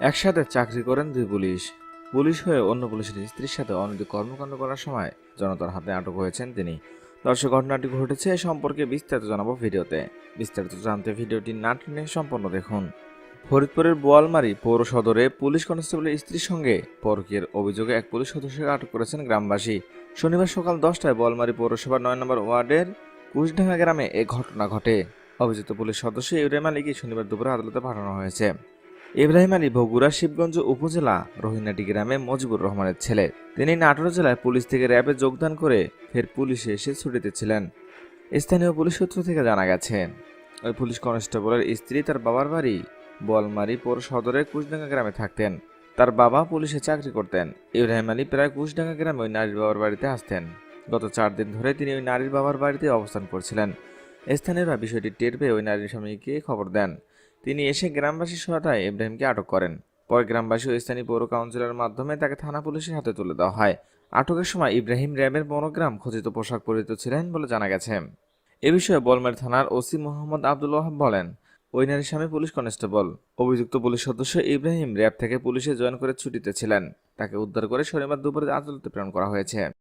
একসাথে চাকরি করেন দুই পুলিশ। পুলিশ হয়ে অন্য পুলিশের স্ত্রীর সাথে অনৈতিক কর্মকাণ্ড করার সময় জনতার হাতে আটক হয়েছেন তিনি। দর্শক, ঘটনাটি ঘটেছে এ সম্পর্কে বিস্তারিত জানাব ভিডিওতে। বিস্তারিত জানতে ভিডিওটি না টেনে সম্পূর্ণ দেখুন। ফরিদপুরের বোয়ালমারি পৌর সদরে পুলিশ কনস্টেবলের স্ত্রীর সঙ্গে পরকীয়ের অভিযোগে এক পুলিশ সদস্যকে আটক করেছেন গ্রামবাসী। শনিবার সকাল দশটায় বোয়ালমারি পৌরসভার নয় নম্বর ওয়ার্ডের কুশডাঙ্গা গ্রামে এ ঘটনা ঘটে। অভিযুক্ত পুলিশ সদস্য ইব্রাহিম আলীকে শনিবার দুপুরে আদালতে পাঠানো হয়েছে। ইব্রাহিম আলী বগুড়া শিবগঞ্জ উপজেলা রোহিনাটি গ্রামে মজিবুর রহমানের ছেলে। তিনি নাটোর জেলায় পুলিশ থেকে র্যাবে যোগদান করে ফের পুলিশে এসে ছুটিতে ছিলেন। স্থানীয় পুলিশ সূত্র থেকে জানা গেছে, ওই পুলিশ কনস্টেবলের স্ত্রী তার বাবার বাড়ি বলমারি পৌর সদরের কুশডাঙ্গা গ্রামে থাকতেন। তার বাবা পুলিশে চাকরি করতেন। ইব্রাহিম আলী প্রায় কুশডাঙ্গা গ্রামে ওই নারীর বাবার বাড়িতে আসতেন। গত চার দিন ধরে তিনি ওই নারীর বাবার বাড়িতে অবস্থান করছিলেন। স্থানীয়রা বিষয়টি টের পেয়ে ওই নারীর স্বামীকে খবর দেন। তিনি এসে গ্রামবাসীর সহায়তায় ইব্রাহিমকে আটক করেন। পরে গ্রামবাসী ও স্থানীয় পৌর কাউন্সিলের মাধ্যমে তাকে থানা পুলিশের হাতে তুলে দেওয়া হয়। আটকের সময় ইব্রাহিম র্যাবের মনোগ্রাম খচিত পোশাক পরিহিত ছিলেন বলে জানা গেছে। এ বিষয়ে বলমের থানার ওসি মোহাম্মদ আব্দুল ওয়াহাব বলেন, ওই নারীর স্বামী পুলিশ কনস্টেবল। অভিযুক্ত পুলিশ সদস্য ইব্রাহিম র্যাব থেকে পুলিশে জয়েন করে ছুটিতে ছিলেন। তাকে উদ্ধার করে শনিবার দুপুরে আদালতে প্রেরণ করা হয়েছে।